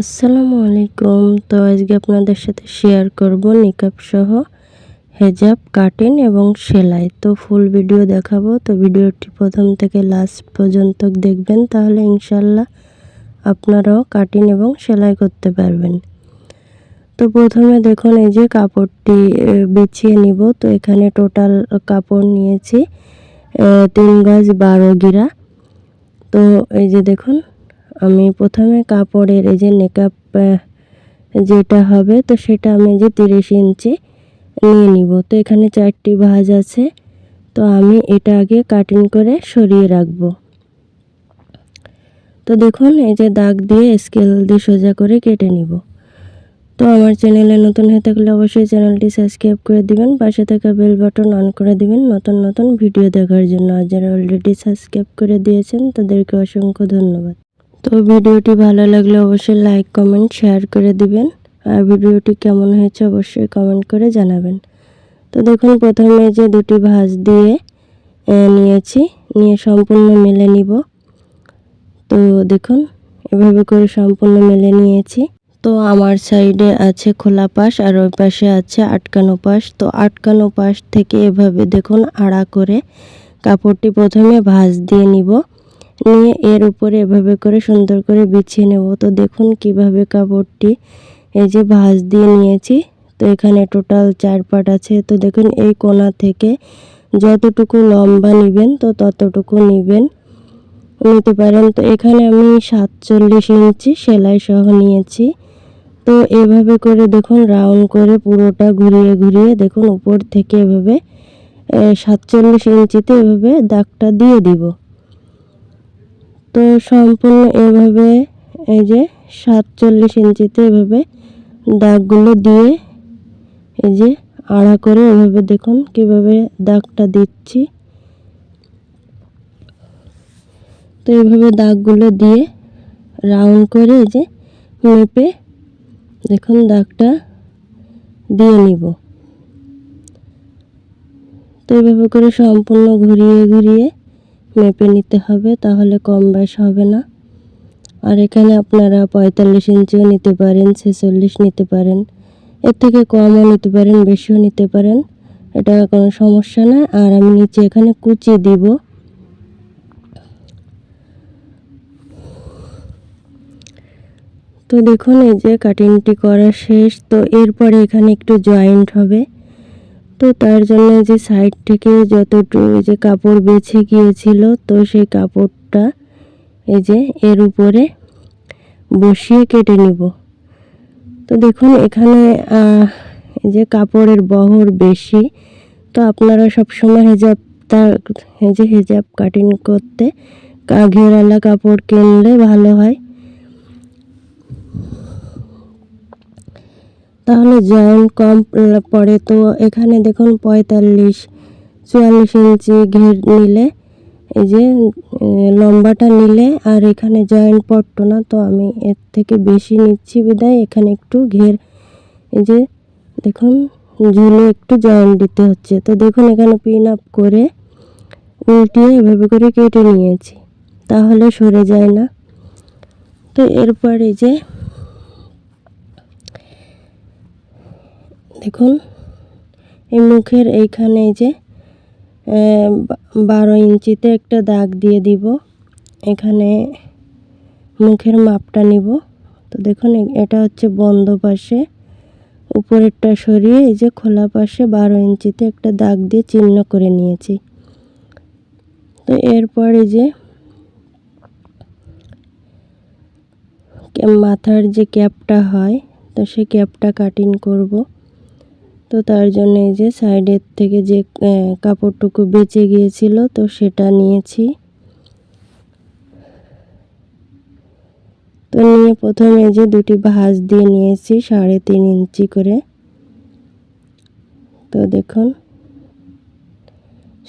আসসালামু আলাইকুম। তো আজকে আপনাদের সাথে শেয়ার করব নিকাব সহ হেজাব কাটিং এবং সেলাই। তো ফুল ভিডিও দেখাবো। তো ভিডিওটি প্রথম থেকে লাস্ট পর্যন্ত দেখবেন, তাহলে ইনশাল্লাহ আপনারাও কাটিং এবং সেলাই করতে পারবেন। তো প্রথমে দেখুন, এই যে কাপড়টি বিছিয়ে নিব। তো এখানে টোটাল কাপড় নিয়েছি তিন গজ বারো গিরা। তো এই যে দেখুন আমি প্রথমে কাপড়ের এই যে নেকআপ যেটা হবে, তো সেটা আমি যে তিরিশ ইঞ্চি নিয়ে নিব। তো এখানে চারটি ভাঁজ আছে, তো আমি এটা আগে কাটিং করে সরিয়ে রাখব। তো দেখুন, এই যে দাগ দিয়ে স্কেল দিয়ে সোজা করে কেটে নিব। তো আমার চ্যানেলে নতুন হয়ে থাকলে অবশ্যই চ্যানেলটি সাবস্ক্রাইব করে দিবেন, পাশে থাকা বেল বাটন অন করে দিবেন। নতুন নতুন ভিডিও দেখার জন্য, আর যারা অলরেডি সাবস্ক্রাইব করে দিয়েছেন, তাদেরকে অসংখ্য ধন্যবাদ। তো ভিডিওটি ভালো লাগলে অবশ্যই লাইক কমেন্ট শেয়ার করে দিবেন। আর ভিডিওটি কেমন হয়েছে অবশ্যই কমেন্ট করে জানাবেন। তো দেখুন, প্রথমে যে দুটি ভাঁজ দিয়ে নিয়েছি। নিয়ে সম্পূর্ণ মেলে নিব। তো দেখুন, এভাবে করে সম্পূর্ণ মেলে নিয়েছি। তো আমার সাইডে আছে খোলা পাশ আর ওই পাশে আছে আটকানো পাশ। তো আটকানো পাশ থেকে এভাবে দেখুন, আড়া করে কাপড়টি প্রথমে ভাঁজ দিয়ে নিব। নিয়ে এর উপরে এভাবে করে সুন্দর করে বিছিয়ে নেব। তো দেখুন কীভাবে কাপড়টি এই যে ভাঁজ দিয়ে নিয়েছি। তো এখানে টোটাল চার পাট আছে। তো দেখুন এই কোনা থেকে যতটুকু লম্বা নেবেন, তো ততটুকু নেবেন। নিতে পারেন। তো এখানে আমি সাতচল্লিশ ইঞ্চি সেলাই সহ নিয়েছি। তো এভাবে করে দেখুন রাউন্ড করে পুরোটা ঘুরিয়ে ঘুরিয়ে দেখুন উপর থেকে এভাবে সাতচল্লিশ ইঞ্চিতে এভাবে দাগটা দিয়ে দিব। তো সম্পূর্ণ এভাবে এই যে সাতচল্লিশ ইঞ্চিতে এভাবে দাগগুলো দিয়ে এই যে আড়া করে এভাবে দেখুন কীভাবে দাগটা দিচ্ছি। তো এইভাবে দাগগুলো দিয়ে রাউন্ড করে এই যে মেপে দেখুন দাগটা দিয়ে নিব। তো এইভাবে করে সম্পূর্ণ ঘুরিয়ে ঘুরিয়ে মেপে নিতে হবে, তাহলে কম বেশ হবে না। আর এখানে আপনারা পঁয়তাল্লিশ ইঞ্চিও নিতে পারেন, ছেচল্লিশ নিতে পারেন, এর থেকে কমও নিতে পারেন, বেশিও নিতে পারেন, এটা কোনো সমস্যা না। আর আমি নিচে এখানে কুচি দিব। তো দেখুন, এই যে কাটিংটি করা শেষ, তো এরপরে এখানে একটু জয়েন্ট হবে। তো তার জন্য যে সাইড থেকে যতটুকু যে কাপড় বেছে গিয়েছিল, তো সেই কাপড়টা এই যে এর উপরে বসিয়ে কেটে নিব। তো দেখুন, এখানে যে কাপড়ের বহর বেশি, তো আপনারা সবসময় হেজাব তার যে হেজাব কাটিং করতে ঘেরালা কাপড় কিনলে ভালো হয়। তাহলে জয়েন্ট কম পড়ে তো এখানে দেখুন পঁয়তাল্লিশ, চুয়াল্লিশ ইঞ্চি ঘের নিলে, এই যে লম্বাটা নিলে, আর এখানে জয়েন্ট পড়তো না, তো আমি এর থেকে বেশি নিচ্ছি বিদায় এখানে একটু ঘের, এই যে, দেখুন, ঝুলে একটু জয়েন্ট দিতে হচ্ছে। তো দেখুন এখানে পিন আপ করে উল্টিয়ে এভাবে করে কেটে নিয়েছি, তাহলে সরে যায় না। তো এরপরে যে দেখুন, এই মুখের এইখানে যে বারো ইঞ্চিতে একটা দাগ দিয়ে দিব। এখানে মুখের মাপটা নিব। তো দেখুন এটা হচ্ছে বন্ধ পাশে। উপরেরটা সরিয়ে এই যে খোলা পাশে বারো ইঞ্চিতে একটা দাগ দিয়ে চিহ্ন করে নিয়েছি। তো এরপরে যে মাথার যে ক্যাপটা হয়, তো সেই ক্যাপটা কাটিং করব। তো তার জন্য এই যে সাইডের থেকে যে কাপড়টুকু বেঁচে গিয়েছিল, তো সেটা নিয়েছি। তো নিয়ে প্রথমে এই যে দুটি ভাঁজ দিয়ে নিয়েছি সাড়ে তিন ইঞ্চি করে। তো দেখুন,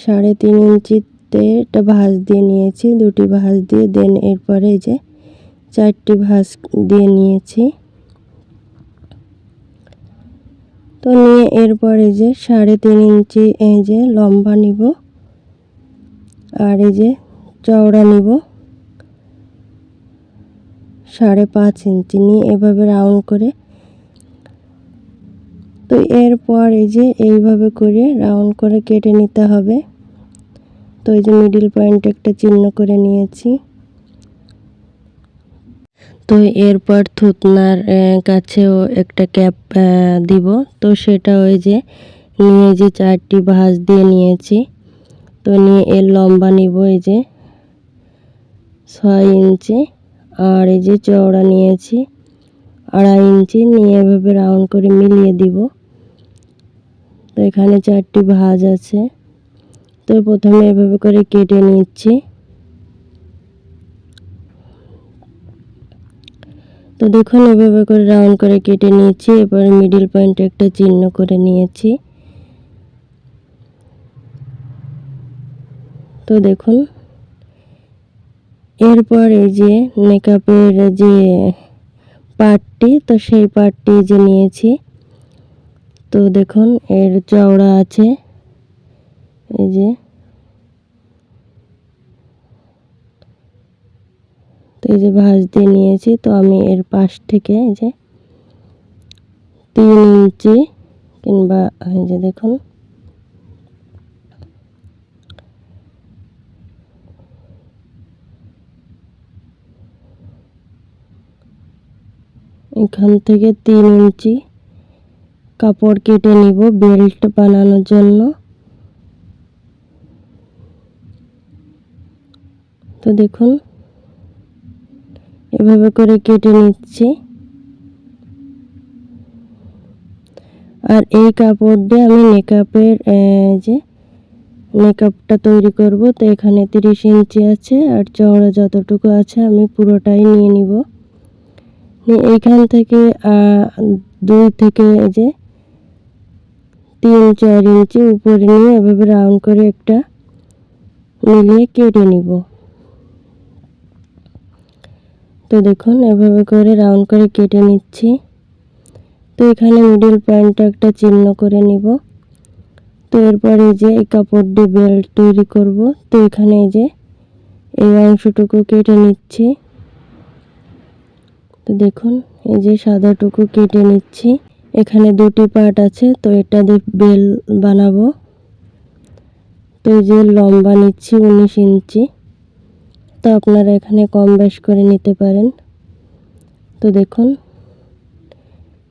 সাড়ে তিন ইঞ্চিতে একটা ভাঁজ দিয়ে নিয়েছি, দুটি ভাঁজ দিয়ে, দেন এরপরে যে চারটি ভাঁজ দিয়ে নিয়েছি। তো নিয়ে এরপরে যে সাড়ে তিন ইঞ্চি এই যে লম্বা নিব, আর এই যে চওড়া নিব। সাড়ে পাঁচ ইঞ্চি নিয়ে এভাবে রাউন্ড করে। তো এরপর এই যে এইভাবে করে রাউন্ড করে কেটে নিতে হবে। তো এই যে মিডিল পয়েন্ট একটা চিহ্ন করে নিয়েছি। তো এরপর থুতনার কাছেও একটা ক্যাপ দিব। তো সেটা ওই যে নিয়ে যে চারটি ভাঁজ দিয়ে নিয়েছি। তো নিয়ে এর লম্বা নিব এই যে ছয় ইঞ্চি। আর এই যে চওড়া নিয়েছি, আড়াই ইঞ্চি। নিয়ে এভাবে রাউন্ড করে মিলিয়ে দিব। তো এখানে চারটি ভাঁজ আছে। তো প্রথমে এভাবে করে কেটে নিচ্ছি। তো দেখুন এভাবে করে রাউন্ড করে কেটে নিয়েছি, এবার মিডিল পয়েন্টে একটা চিহ্ন করে নিয়েছি। তো দেখুন, এরপর এই যে মেকআপের যে পার্টটি তো সেই পার্টটি যে নিয়েছি। তো দেখুন, এর চওড়া আছে, এই যে তো এই যে ভাঁজ দিয়ে নিয়েছি, তো আমি এর পাশ থেকে এই যে তিন ইঞ্চি কিংবা, এই যে দেখুন। এখান থেকে তিন ইঞ্চি কাপড় কেটে নিব বেল্ট বানানোর জন্য। তো দেখুন এভাবে করে কেটে নিচ্ছি। আর এই কাপড় দিয়ে আমি মেকআপের যে মেকআপটা তৈরি করব, তো এখানে তিরিশ ইঞ্চি আছে আর চওড়া যতটুকু আছে আমি পুরোটাই নিয়ে নিব। এইখান থেকে দুই থেকে যে তিন, চার ইঞ্চি উপরে নিয়ে এভাবে রাউন্ড করে একটা মিলিয়ে কেটে নিব। তো দেখুন, এভাবে করে রাউন্ড করে কেটে নিচ্ছি। তো এখানে মিডিল পয়েন্টটা একটা চিহ্ন করে নিব। তো এরপর এই যে এই কাপড় দিয়ে বেল্ট তৈরি করব। তো এখানে এই যে এই অংশটুকু কেটে নিচ্ছি। তো দেখুন, এই যে সাদাটুকু কেটে নিচ্ছি। এখানে দুটি পার্ট আছে, তো এটা দিয়ে বেল বানাবো। তো এই যে লম্বা নিচ্ছি উনিশ ইঞ্চি। তো আপনারা এখানে কম বেশ করে নিতে পারেন। তো দেখুন,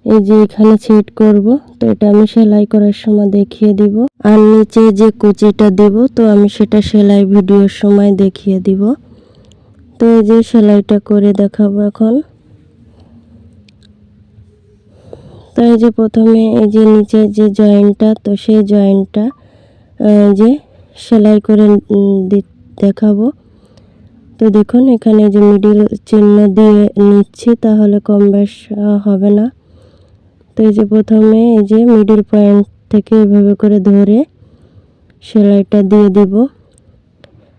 এই যে এখানে সেট করব, তো এটা আমি সেলাই করার সময় দেখিয়ে দিব। আর নিচে যে কুচিটা দিব, তো আমি সেটা সেলাই ভিডিওর সময় দেখিয়ে দিব। তো এই যে সেলাইটা করে দেখাবো এখন। তো এই যে প্রথমে এই যে নিচে যে জয়েন্টটা, তো সেই জয়েন্টটা যে সেলাই করে দেখাবো। তো দেখুন, এখানে যে মিডিল চিহ্ন দিয়ে নিচ্ছি, তাহলে কম বেশ হবে না। তো এই যে প্রথমে এই যে মিডিল পয়েন্ট থেকে এভাবে করে ধরে সেলাইটা দিয়ে দেব।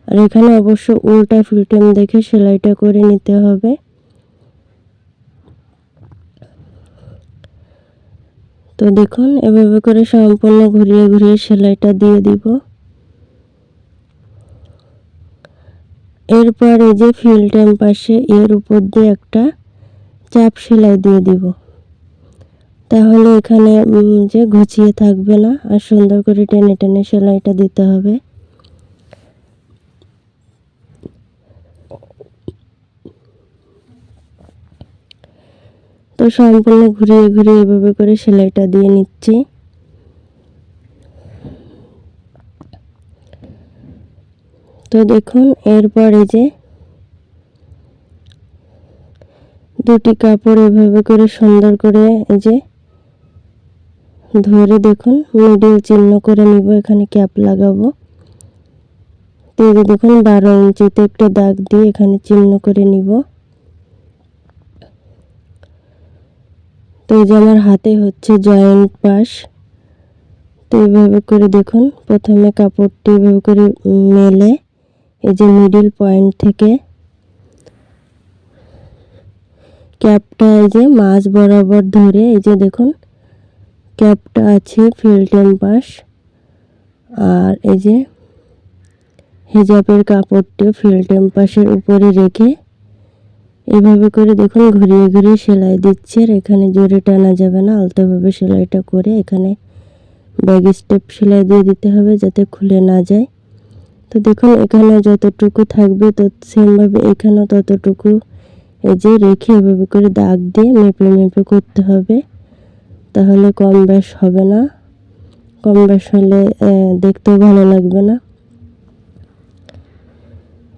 আর এখানে অবশ্য উল্টা ফিল্টেম দেখে সেলাইটা করে নিতে হবে। তো দেখুন, এভাবে করে সম্পূর্ণ ঘুরিয়ে ঘুরিয়ে সেলাইটা দিয়ে দিব। এরপর এই যে ফিল্টেম পাশে এর উপর দিয়ে একটা চাপ সেলাই দিয়ে দিব। তাহলে এখানে যে ঘুচিয়ে থাকবে না, আর সুন্দর করে টেনে টেনে সেলাইটা দিতে হবে। তো সম্পূর্ণ ঘুরিয়ে ঘুরিয়ে এভাবে করে সেলাইটা দিয়ে নিচ্ছি। তো দেখুন, এরপরে যে দুটি কাপড় এভাবে করে সুন্দর করে এই যে ধরে দেখুন মিডিল চিহ্ন করে নিব, এখানে ক্যাপ লাগাবো। তো এই যে দেখুন, বারো ইঞ্চিতে একটা দাগ দিয়ে এখানে চিহ্ন করে নিব। তো এই যে আমার হাতে হচ্ছে জয়েন্ট পাশ তো এইভাবে করে দেখুন, প্রথমে কাপড়টি এভাবে করে মেলে। এই যে মিডিল পয়েন্ট থেকে ক্যাপটা এই যে মাছ বরাবর ধরে, এই যে দেখুন ক্যাপটা আছে ফিল্টেম পাশ আর এই যে হেজাবের কাপড়টিও ফিল্টেম পাশের উপরে রেখে এভাবে করে দেখুন ঘুরিয়ে ঘুরিয়ে সেলাই দিচ্ছে, আর এখানে জোরে টানা যাবে না, আলতোভাবে সেলাইটা করে এখানে ব্যাগ স্টেপ সেলাই দিয়ে দিতে হবে যাতে খুলে না যায়। তো দেখুন এখানে যতটুকু থাকবে তো সেমভাবে এখানেও ততটুকু এই যে রেখে এভাবে করে দাগ দিয়ে মেপে মেপে করতে হবে। তাহলে কম ব্যাস হবে না। কম ব্যাস হলে দেখতেও ভালো লাগবে না।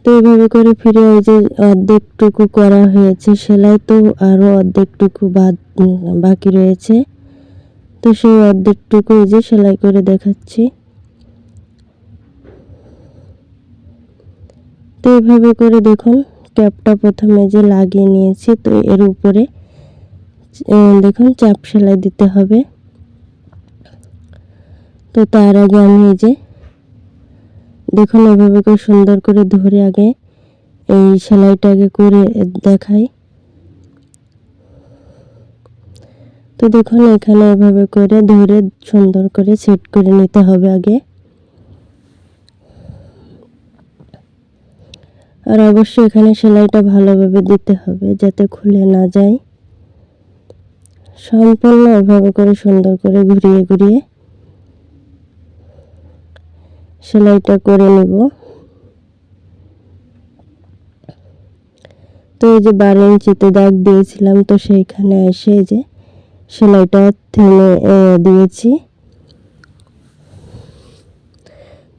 তো এইভাবে করে ফিরে ওই যে অর্ধেকটুকু করা হয়েছে, সেলাই তো আরও অর্ধেকটুকু বাদ বাকি রয়েছে। তো সেই অর্ধেকটুকু এই যে সেলাই করে দেখাচ্ছি। তো এইভাবে করে দেখুন ক্যাপটা প্রথমে যে লাগিয়ে নিয়েছি, তো এর উপরে দেখুন চাপ সেলাই দিতে হবে। তো তার আগে আমি এই যে, দেখুন এভাবে করে সুন্দর করে ধরে আগে এই সেলাইটা আগে করে দেখাই। তো দেখুন এখানে এভাবে করে ধরে সুন্দর করে সেট করে নিতে হবে আগে। আর অবশ্যই এখানে সেলাইটা ভালোভাবে দিতে হবে যাতে খুলে না যায়। সম্পূর্ণ এভাবে করে সুন্দর করে ঘুরিয়ে ঘুরিয়ে সেলাইটা করে নেব। তো এই যে বারো ইঞ্চিতে দাগ দিয়েছিলাম, তো সেইখানে এসে যে সেলাইটা থেমে দিয়েছি।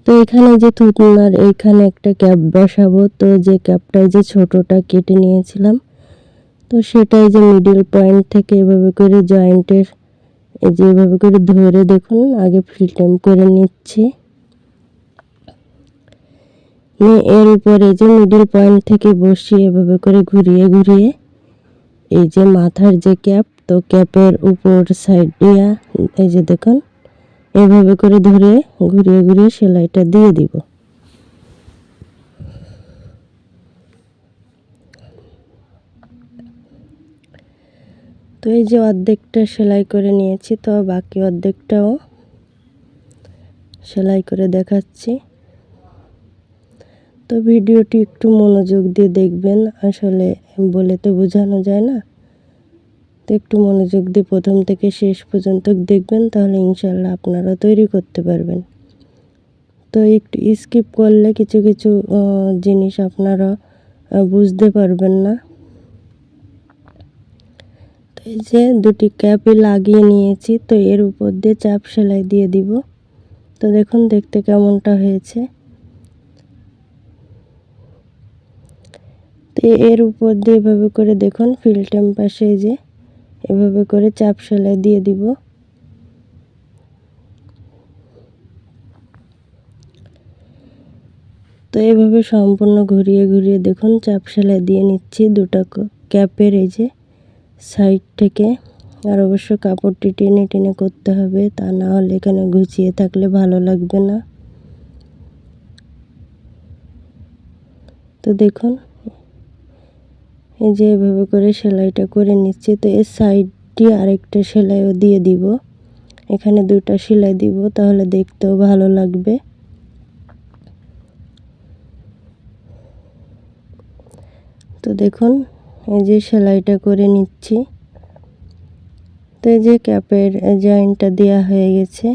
তো এখানে যে থুতনার এইখানে একটা ক্যাপ বসাবো, তো যে ক্যাপটাই যে ছোটটা কেটে নিয়েছিলাম, তো সেটাই যে মিডিল পয়েন্ট থেকে এভাবে করে জয়েন্টের এই যে এভাবে করে ধরে দেখুন, আগে ফিল্টেম করে নিচ্ছি। নিয়ে এর উপরে যে মিডল পয়েন্ট থেকে বসিয়ে এভাবে করে ঘুরিয়ে ঘুরিয়ে, এই যে মাথার যে ক্যাপ, তো ক্যাপের উপর সাইড দিয়া, এই যে দেখুন এভাবে করে ধরে ঘুরিয়ে ঘুরিয়ে সেলাইটা দিয়ে দিব। তো এই যে অর্ধেকটা সেলাই করে নিয়েছি, তো বাকি অর্ধেকটাও সেলাই করে দেখাচ্ছি। তো ভিডিওটি একটু মনোযোগ দিয়ে দেখবেন, আসলে বলে তো বোঝানো যায় না। তো একটু মনোযোগ দিয়ে প্রথম থেকে শেষ পর্যন্ত দেখবেন, তাহলে ইনশাল্লাহ আপনারা তৈরি করতে পারবেন। তো একটু স্কিপ করলে কিছু কিছু জিনিস আপনারা বুঝতে পারবেন না। তো এই যে দুটি ক্যাপই লাগিয়ে নিয়েছি, তো এর উপর দিয়ে চাপ সেলাই দিয়ে দিব। তো দেখুন, দেখতে কেমনটা হয়েছে। তো এর উপর দিয়ে এভাবে করে দেখুন ফিল্টেম পাশে যে। এভাবে করে চাপ সেলাই দিয়ে দিব। তো এভাবে সম্পূর্ণ ঘুরিয়ে ঘুরিয়ে দেখুন চাপ সেলাই দিয়ে নিচ্ছি দুটো ক্যাপের এই যে সাইড থেকে। আর অবশ্য কাপড়টি টেনে টেনে করতে হবে, তা না হলে এখানে গুছিয়ে থাকলে ভালো লাগবে না। তো দেখুন এই যে এভাবে করে সেলাইটা করে নিচ্ছি, তো এর সাইড দিয়ে আরেকটা সেলাইও দিয়ে দিব। এখানে দুটো সেলাই দিব, তাহলে দেখতেও ভালো লাগবে। তো দেখুন, এই যে সেলাইটা করে নিচ্ছি। তো এই যে ক্যাপের জয়েন্টটা দেওয়া হয়ে গেছে।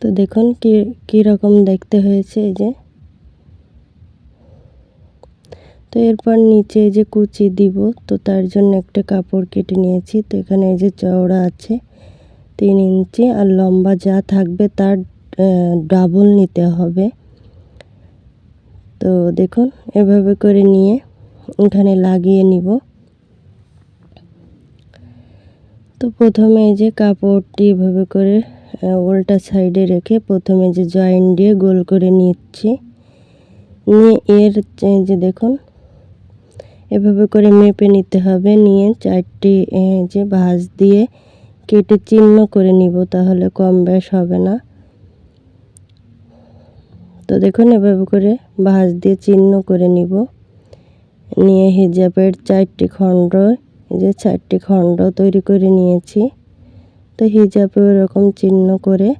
তো দেখুন কি কীরকম দেখতে হয়েছে এই যে। তো এরপর নিচে যে কুচি দিব, তো তার জন্য একটা কাপড় কেটে নিয়েছি। তো এখানে এই যে চওড়া আছে, তিন ইঞ্চি আর লম্বা যা থাকবে তার ডাবল নিতে হবে। তো দেখুন, এভাবে করে নিয়ে এখানে লাগিয়ে নিব। তো প্রথমে এই যে কাপড়টি এভাবে করে উল্টা সাইডে রেখে প্রথমে যে জয়েন্ট দিয়ে গোল করে নিচ্ছি। নিয়ে এর যে দেখুন এভাবে করে মেপে নিতে হবে। নিয়ে চারটি যে ভাঁজ দিয়ে কেটে চিহ্ন করে নিব, তাহলে কম বেশ হবে না। তো দেখুন, এভাবে করে ভাঁজ দিয়ে চিহ্ন করে নিব। নিয়ে হিজাবের চারটি খণ্ড যে চারটি খণ্ড তৈরি করে নিয়েছি। তো হিজাবে ওরকম চিহ্ন করে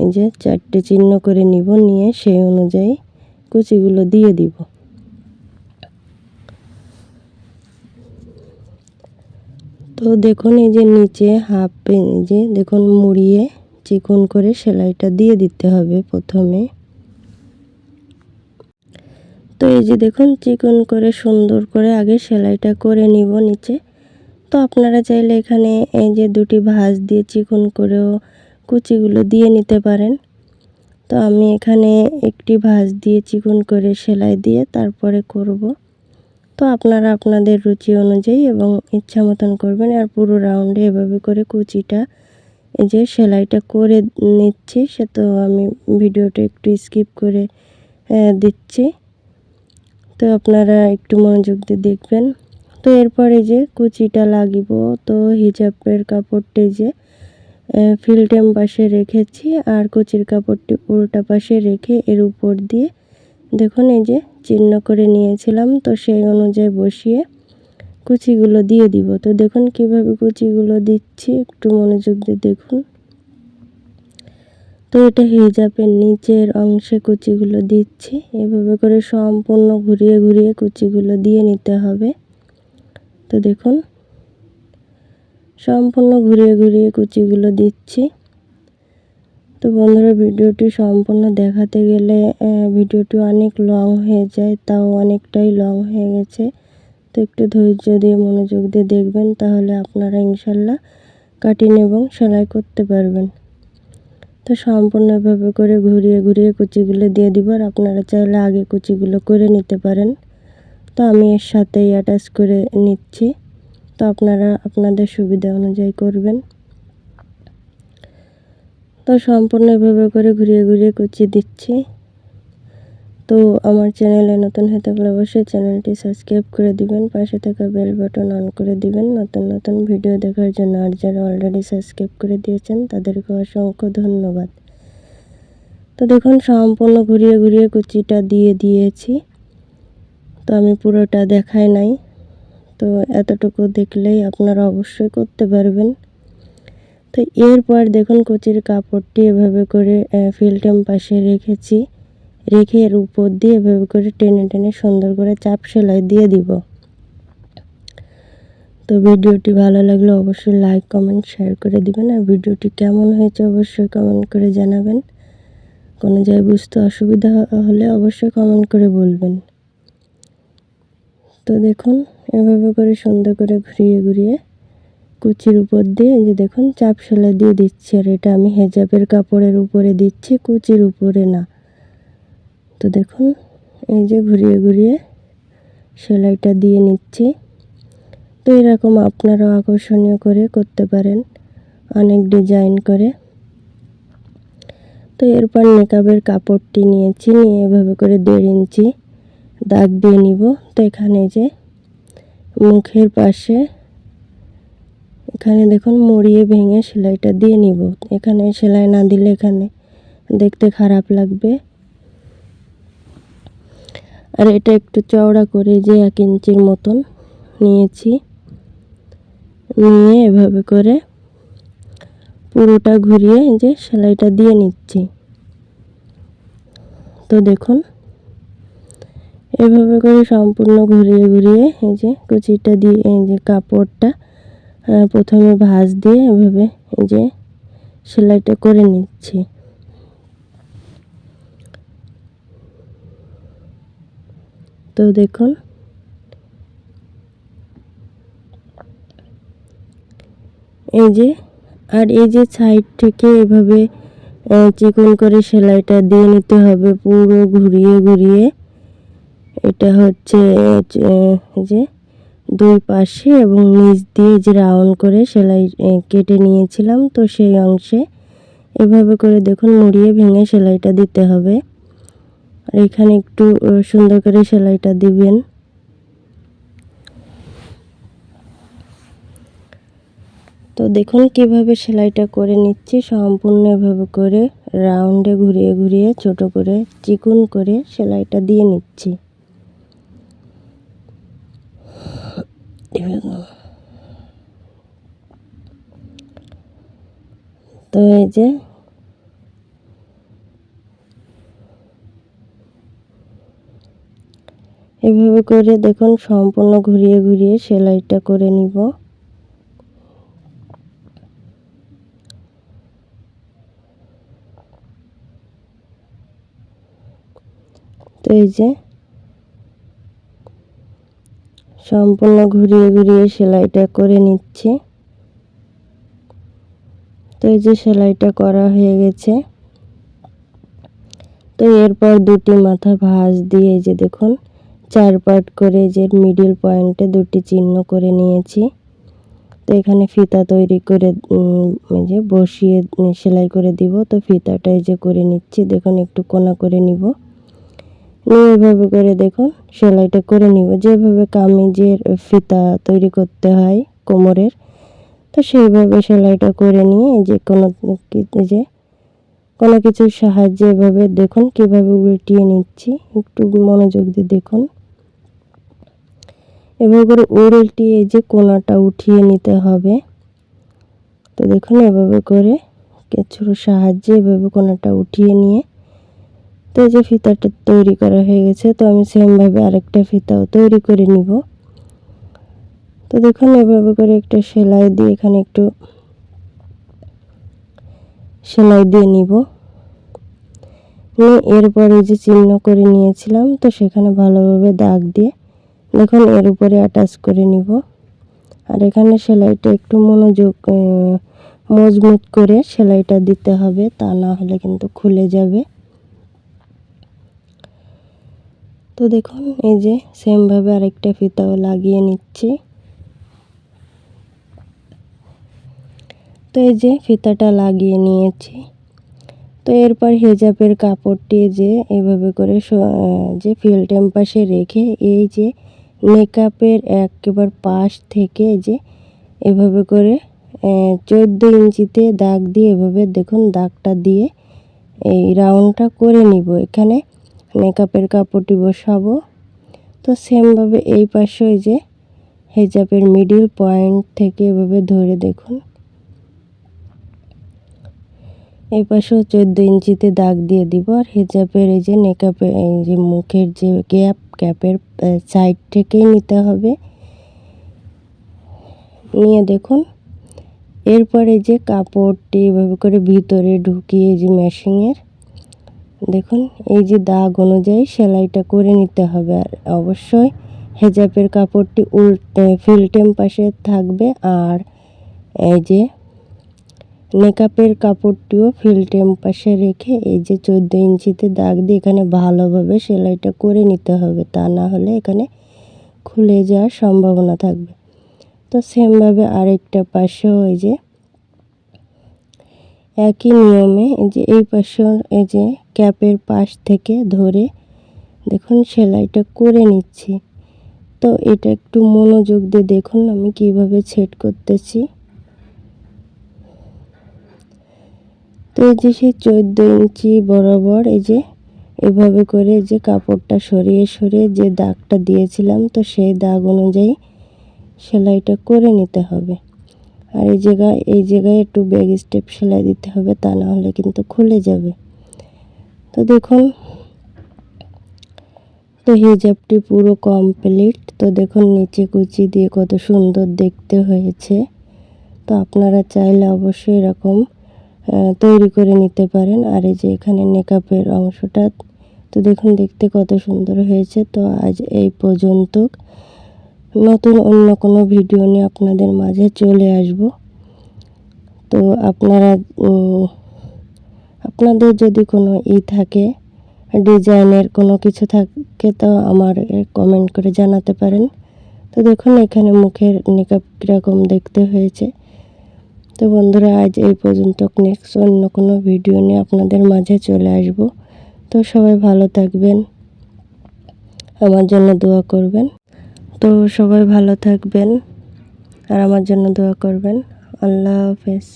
যে চারটি চিহ্ন করে নিব। নিয়ে সেই অনুযায়ী কুচিগুলো দিয়ে দিব। তো দেখুন, এই যে নিচে হাফ পেন যে দেখুন, মুড়িয়ে চিকন করে সেলাইটা দিয়ে দিতে হবে প্রথমে। তো এই যে দেখুন, চিকন করে সুন্দর করে আগে সেলাইটা করে নিব নিচে। তো আপনারা চাইলে এখানে এই যে দুটি ভাঁজ দিয়ে চিকন করেও কুচিগুলো দিয়ে নিতে পারেন। তো আমি এখানে একটি ভাঁজ দিয়ে চিকন করে সেলাই দিয়ে তারপরে করব। তো আপনারা আপনাদের রুচি অনুযায়ী এবং ইচ্ছা মতন করবেন। আর পুরো রাউন্ডে এভাবে করে কুচিটা, এই যে সেলাইটা করে নিচ্ছি, সে তো আমি ভিডিওটা একটু স্কিপ করে দিচ্ছি। তো আপনারা একটু মনোযোগ দিয়ে দেখবেন। তো এরপরে যে কুচিটা লাগিব, তো হিজাবের কাপড়টি যে ফিল্টেম পাশে রেখেছি, আর কুচির কাপড়টি উল্টা পাশে রেখে এর উপর দিয়ে দেখুন এই যে চিহ্ন করে নিয়েছিলাম, তো সেই অনুযায়ী বসিয়ে কুচিগুলো দিয়ে দিব। তো দেখুন কীভাবে কুচিগুলো দিচ্ছি, একটু মনোযোগ দিয়ে দেখুন। তো এটা হিজাবের নিচের অংশে কুচিগুলো দিচ্ছি। এভাবে করে সম্পূর্ণ ঘুরিয়ে ঘুরিয়ে কুচিগুলো দিয়ে নিতে হবে। তো দেখুন, সম্পূর্ণ ঘুরিয়ে ঘুরিয়ে কুচিগুলো দিচ্ছি। তো বন্ধুরা, ভিডিওটি সম্পূর্ণ দেখাতে গেলে ভিডিওটি অনেক লং হয়ে যায়, তাও অনেকটাই লং হয়ে গেছে। তো একটু ধৈর্য দিয়ে, মনোযোগ দিয়ে দেখবেন, তাহলে আপনারা ইনশাল্লাহ কাটিং এবং সেলাই করতে পারবেন। তো সম্পূর্ণভাবে করে ঘুরিয়ে ঘুরিয়ে কুচিগুলো দিয়ে দিব, আর আপনারা চাইলে আগে কুচিগুলো করে নিতে পারেন। তো আমি এর সাথেই অ্যাটাচ করে নিচ্ছি। তো আপনারা, আপনাদের সুবিধা অনুযায়ী করবেন। তো সম্পূর্ণ এভাবে করে ঘুরিয়ে ঘুরিয়ে কুচি দিচ্ছি। তো আমার চ্যানেলে নতুন হয়ে থাকলে অবশ্যই চ্যানেলটি সাবস্ক্রাইব করে দিবেন, পাশে থাকা বেল বাটন অন করে দিবেন। নতুন নতুন ভিডিও দেখার জন্য আর যারা অলরেডি সাবস্ক্রাইব করে দিয়েছেন, তাদেরকে অসংখ্য ধন্যবাদ। তো দেখুন, সম্পূর্ণ ঘুরিয়ে ঘুরিয়ে কুচিটা দিয়ে দিয়েছি। তো আমি পুরোটা দেখাই নাই। তো এতটুকু দেখলেই আপনারা অবশ্যই করতে পারবেন। তো এরপর দেখুন কুচির কাপড়টি এভাবে করে ফিল্টেম পাশে রেখেছি। রেখে এর উপর দিয়ে এভাবে করে টেনে টেনে সুন্দর করে চাপ সেলাই দিয়ে দিব। তো ভিডিওটি ভালো লাগলে অবশ্যই লাইক কমেন্ট শেয়ার করে দিবেন। আর ভিডিওটি কেমন হয়েছে অবশ্যই কমেন্ট করে জানাবেন। কোনো জায়গায় বুঝতে অসুবিধা হলে অবশ্যই কমেন্ট করে বলবেন। তো দেখুন, এভাবে করে সুন্দর করে ঘুরিয়ে ঘুরিয়ে কুচির উপর দিয়ে এই যে দেখুন চাপ সেলাই দিয়ে দিচ্ছি। আর এটা আমি হেজাবের কাপড়ের উপরে দিচ্ছি, কুচির উপরে না। তো দেখুন, এই যে ঘুরিয়ে ঘুরিয়ে সেলাইটা দিয়ে নিচ্ছি। তো এরকম আপনারাও আকর্ষণীয় করে করতে পারেন, অনেক ডিজাইন করে। তো এরপর মেকআপের কাপড়টি নিয়েছি, নিয়ে এভাবে করে দেড় ইঞ্চি দাগ দিয়ে নিব। তো এখানে যে মুখের পাশে এখানে দেখুন মরিয়ে ভেঙে সেলাইটা দিয়ে নিব। এখানে সেলাই না দিলে এখানে দেখতে খারাপ লাগবে। আর এটা একটু চওড়া করে যে এক ইঞ্চির মতন নিয়েছি। নিয়ে এভাবে করে পুরোটা ঘুরিয়ে যে সেলাইটা দিয়ে নিচ্ছি। তো দেখুন, এভাবে করে সম্পূর্ণ ঘুরিয়ে ঘুরিয়ে এই যে কুচিটা দিয়ে এই যে কাপড়টা প্রথমে ভাঁজ দিয়ে এভাবে যে সেলাইটা করে নিচ্ছি। তো দেখুন, এই যে, আর এই যে সাইড থেকে এভাবে চিকন করে সেলাইটা দিয়ে নিতে হবে পুরো ঘুরিয়ে ঘুরিয়ে। এটা হচ্ছে যে দুই পাশে এবং নিচ দিয়ে যে রাউন্ড করে সেলাই কেটে নিয়েছিলাম। তো সেই অংশে এভাবে করে দেখুন, মুড়িয়ে ভেঙে সেলাইটা দিতে হবে। আর এখানে একটু সুন্দর করে সেলাইটা দিবেন। তো দেখুন কীভাবে সেলাইটা করে নিচ্ছি। সম্পূর্ণ এভাবে করে রাউন্ডে ঘুরিয়ে ঘুরিয়ে ছোট করে, চিকুন করে সেলাইটা দিয়ে নিচ্ছি। তো এই যে এভাবে করে দেখুন, সম্পূর্ণ ঘুরিয়ে ঘুরিয়ে সেলাইটা করে নিব। তো এই যে সম্পূর্ণ ঘুরিয়ে ঘুরিয়ে সেলাইটা করে নিচ্ছি। তো এই যে সেলাইটা করা হয়ে গেছে। তো এরপর দুটি মাথা ভাঁজ দিয়ে যে দেখুন চার পার্ট করে যে মিডিল পয়েন্টে দুটি চিহ্ন করে নিয়েছি। তো এখানে ফিতা তৈরি করে যে বসিয়ে সেলাই করে দিব। তো ফিতাটা এই যে করে নিচ্ছি, দেখুন একটু কোনা করে নিব। এইভাবে করে দেখুন সেলাইটা করে নিব। যেভাবে কামিজের ফিতা তৈরি করতে হয় কোমরের, তো সেইভাবে সেলাইটা করে নিয়ে এই যে কোনো যে কোনো কিছুর সাহায্যে এভাবে দেখুন কীভাবে উল্টিয়ে নিচ্ছি। একটু মনোযোগ দিয়ে দেখুন। এভাবে করে উল্টিয়ে যে কোনাটা উঠিয়ে নিতে হবে। তো দেখুন এভাবে করে কিছুর সাহায্যে এভাবে কোনাটা উঠিয়ে নিয়ে তো এই যে ফিতাটা তৈরি করা হয়ে গেছে, তো আমি সেমভাবে আরেকটা ফিতাও তৈরি করে নিব। তো দেখুন, এভাবে করে একটা সেলাই দিয়ে এখানে একটু সেলাই দিয়ে নিব। নিয়ে এরপরে যে চিহ্ন করে নিয়েছিলাম, তো সেখানে ভালোভাবে দাগ দিয়ে দেখুন, এর উপরে অ্যাটাচ করে নিব। আর এখানে সেলাইটা একটু মনোযোগ মজবুত করে সেলাইটা দিতে হবে, তা না হলে কিন্তু খুলে যাবে। তো দেখুন, এই যে সেমভাবে আরেকটা ফিতাও লাগিয়ে নিচ্ছি। তো এই যে ফিতাটা লাগিয়ে নিয়েছি। তো এরপর হেজাবের কাপড়টি যে এভাবে করে যে ফিল্টেম পাশে রেখে এই যে মেকআপের একেবারে পাশ থেকে যে এভাবে করে চোদ্দ ইঞ্চিতে দাগ দিয়ে এভাবে দেখুন, দাগটা দিয়ে এই রাউন্ডটা করে নিব। এখানে মেকআপের কাপড়টি বসাবো তো সেমভাবে এই পাশে যে হেজাবের মিডিল পয়েন্ট থেকে এভাবে ধরে দেখুন। এই পাশেও চোদ্দ ইঞ্চিতে দাগ দিয়ে দিব আর হেজাবের এই যে মেকআপের এই যে মুখের যে গ্যাপ ক্যাপের সাইড থেকেই নিতে হবে। নিয়ে দেখুন। এরপরে যে কাপড়টি এভাবে করে ভিতরে ঢুকিয়ে যে মেশিনের দেখুন, এই যে দাগ অনুযায়ী সেলাইটা করে নিতে হবে আর অবশ্যই হেজাবের কাপড়টি উল্টে ফিল্টেম পাশে থাকবে আর এই যে মেকআপের কাপড়টিও ফিল্টেম পাশে রেখে এই যে চোদ্দ ইঞ্চিতে দাগ দিয়ে এখানে ভালোভাবে সেলাইটা করে নিতে হবে। তা না হলে এখানে খুলে যাওয়ার সম্ভাবনা থাকবে। তো সেমভাবে আরেকটা পাশেও এই যে একই নিয়মে এই যে এই পাশের এই যে ক্যাপের পাশ থেকে ধরে দেখুন সেলাইটা করে নিচ্ছি। তো এটা একটু মনোযোগ দিয়ে দেখুন আমি কীভাবে ছেট করতেছি। তো এই যে সেই চোদ্দ ইঞ্চি বরাবর এই যে এভাবে করে যে কাপড়টা সরিয়ে সরিয়ে যে দাগটা দিয়েছিলাম, তো সেই দাগ অনুযায়ী সেলাইটা করে নিতে হবে। আর এই জায়গায় এই জায়গায় একটু ব্যাগ স্টেপ সেলাই দিতে হবে, তা না হলে কিন্তু খুলে যাবে। তো দেখুন, তো হিজাবটি পুরো কমপ্লিট তো দেখুন, নিচে কুচি দিয়ে কত সুন্দর দেখতে হয়েছে। তো আপনারা চাইলে অবশ্যই এরকম তৈরি করে নিতে পারেন। আর এই যে এখানে মেকআপের অংশটা, তো দেখুন, দেখতে কত সুন্দর হয়েছে। তো আজ এই পর্যন্ত নতুন অন্য কোনো ভিডিও নিয়ে আপনাদের মাঝে চলে আসব। তো আপনারা আপনাদের যদি কোনো ই থাকে, ডিজাইনের কোনো কিছু থাকে, তো আমার কমেন্ট করে জানাতে পারেন। তো দেখুন, এখানে মুখের মেকআপ কীরকম দেখতে হয়েছে। তো বন্ধুরা, আজ এই পর্যন্ত নেক্সট অন্য কোনো ভিডিও নিয়ে আপনাদের মাঝে চলে আসব। তো সবাই ভালো থাকবেন। আমার জন্য দোয়া করবেন। তো সবাই ভালো থাকবেন আর আমার জন্য দোয়া করবেন। আল্লাহ হাফেজ।